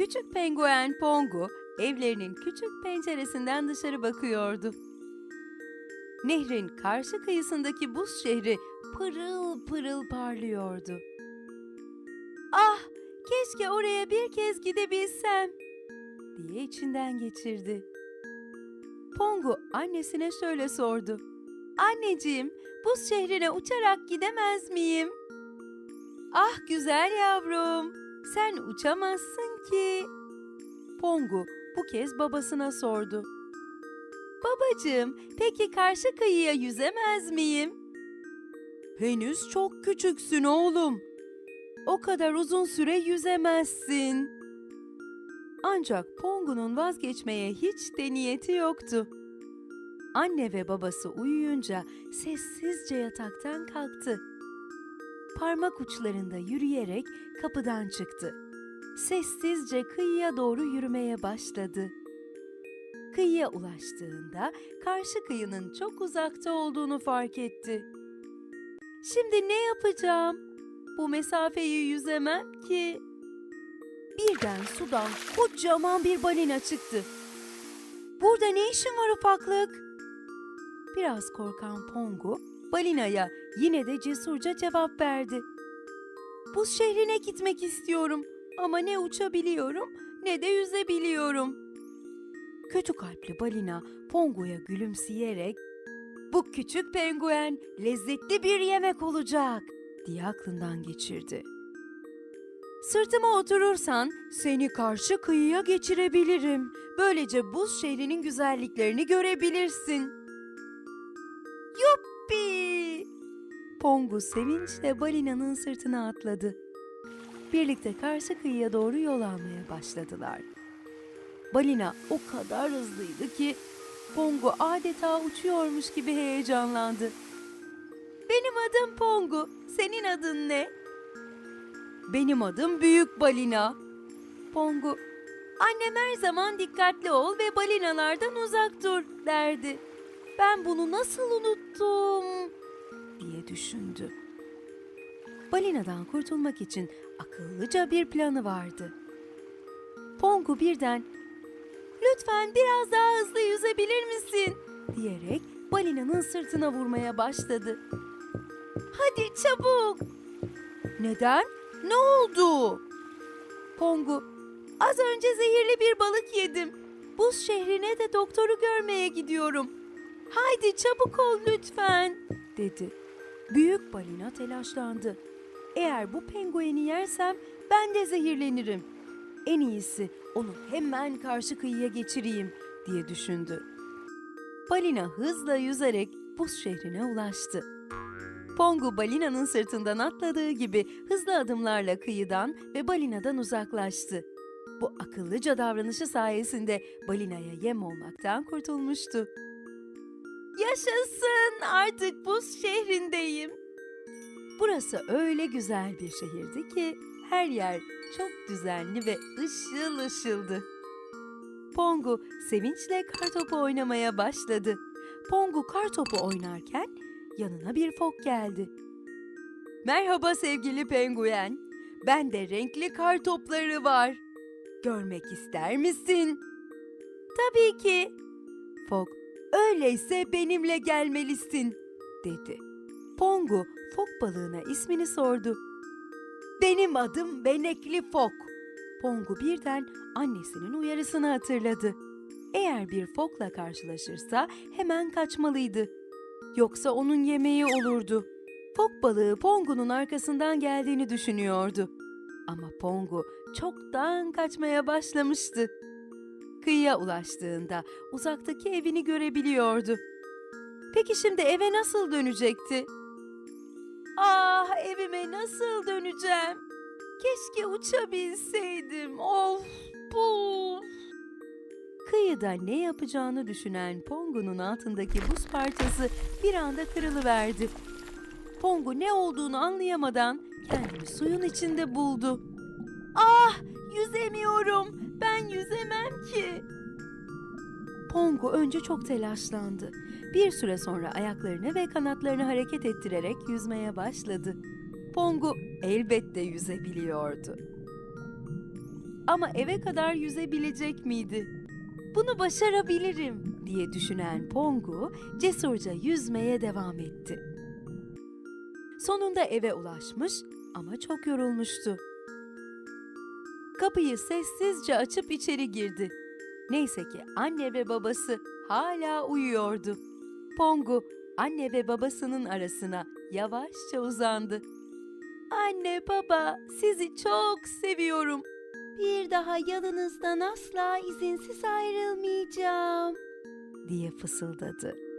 Küçük penguen Pongo evlerinin küçük penceresinden dışarı bakıyordu. Nehrin karşı kıyısındaki buz şehri pırıl pırıl parlıyordu. Ah, keşke oraya bir kez gidebilsem diye içinden geçirdi. Pongo annesine şöyle sordu. Anneciğim, buz şehrine uçarak gidemez miyim? Ah güzel yavrum, sen uçamazsın ki. Pongo bu kez babasına sordu. Babacığım, peki karşı kıyıya yüzemez miyim? Henüz çok küçüksün oğlum. O kadar uzun süre yüzemezsin. Ancak Pongu'nun vazgeçmeye hiç de niyeti yoktu. Anne ve babası uyuyunca sessizce yataktan kalktı. Parmak uçlarında yürüyerek kapıdan çıktı. Sessizce kıyıya doğru yürümeye başladı. Kıyıya ulaştığında karşı kıyının çok uzakta olduğunu fark etti. Şimdi ne yapacağım? Bu mesafeyi yüzemem ki. Birden sudan kocaman bir balina çıktı. Burada ne işin var ufaklık? Biraz korkan Pongo, balinaya yine de cesurca cevap verdi. Buz şehrine gitmek istiyorum ama ne uçabiliyorum ne de yüzebiliyorum. Kötü kalpli balina Pongo'ya gülümseyerek bu küçük penguen lezzetli bir yemek olacak diye aklından geçirdi. Sırtıma oturursan seni karşı kıyıya geçirebilirim. Böylece buz şehrinin güzelliklerini görebilirsin. Yuppi! Pongu sevinçle balinanın sırtına atladı. Birlikte karşı kıyıya doğru yol almaya başladılar. Balina o kadar hızlıydı ki Pongu adeta uçuyormuş gibi heyecanlandı. Benim adım Pongu, senin adın ne? Benim adım Büyük Balina. Pongu, annem her zaman dikkatli ol ve balinalardan uzak dur derdi. Ben bunu nasıl unuttum diye düşündü. Balinadan kurtulmak için akıllıca bir planı vardı. Pongu birden "Lütfen biraz daha hızlı yüzebilir misin?" diyerek balinanın sırtına vurmaya başladı. "Hadi çabuk!" Neden? Ne oldu? Pongu, az önce zehirli bir balık yedim. Buz şehrine de doktoru görmeye gidiyorum. Haydi çabuk ol lütfen, dedi. Büyük balina telaşlandı. Eğer bu pengueni yersem ben de zehirlenirim. En iyisi onu hemen karşı kıyıya geçireyim diye düşündü. Balina hızla yüzerek buz şehrine ulaştı. Pongu balinanın sırtından atladığı gibi hızlı adımlarla kıyıdan ve balinadan uzaklaştı. Bu akıllıca davranışı sayesinde balinaya yem olmaktan kurtulmuştu. Yaşasın artık buz şehrindeyim. Burası öyle güzel bir şehirdi ki her yer çok düzenli ve ışıl ışıldı. Pongu sevinçle kartopu oynamaya başladı. Pongu kartopu oynarken yanına bir fok geldi. Merhaba sevgili penguen. Ben de renkli kar topları var. Görmek ister misin? Tabii ki. Fok, öyleyse benimle gelmelisin, dedi. Pongu, fok balığına ismini sordu. Benim adım Benekli Fok. Pongu birden annesinin uyarısını hatırladı. Eğer bir fokla karşılaşırsa hemen kaçmalıydı. Yoksa onun yemeği olurdu. Fok balığı Pongu'nun arkasından geldiğini düşünüyordu. Ama Pongu çoktan kaçmaya başlamıştı. Kıyıya ulaştığında uzaktaki evini görebiliyordu. Peki şimdi eve nasıl dönecekti? Ah evime nasıl döneceğim? Keşke uçabilseydim. Of puf. Kıyıda ne yapacağını düşünen Pongu'nun altındaki buz parçası bir anda kırılıverdi. Pongu ne olduğunu anlayamadan kendini suyun içinde buldu. Ah, yüzemiyorum. Ben yüzemem ki. Pongu önce çok telaşlandı. Bir süre sonra ayaklarını ve kanatlarını hareket ettirerek yüzmeye başladı. Pongu elbette yüzebiliyordu. Ama eve kadar yüzebilecek miydi? Bunu başarabilirim diye düşünen Pongu cesurca yüzmeye devam etti. Sonunda eve ulaşmış ama çok yorulmuştu. Kapıyı sessizce açıp içeri girdi. Neyse ki anne ve babası hala uyuyordu. Pongu anne ve babasının arasına yavaşça uzandı. Anne baba sizi çok seviyorum. Bir daha yanınızdan asla izinsiz ayrılmayacağım diye fısıldadı.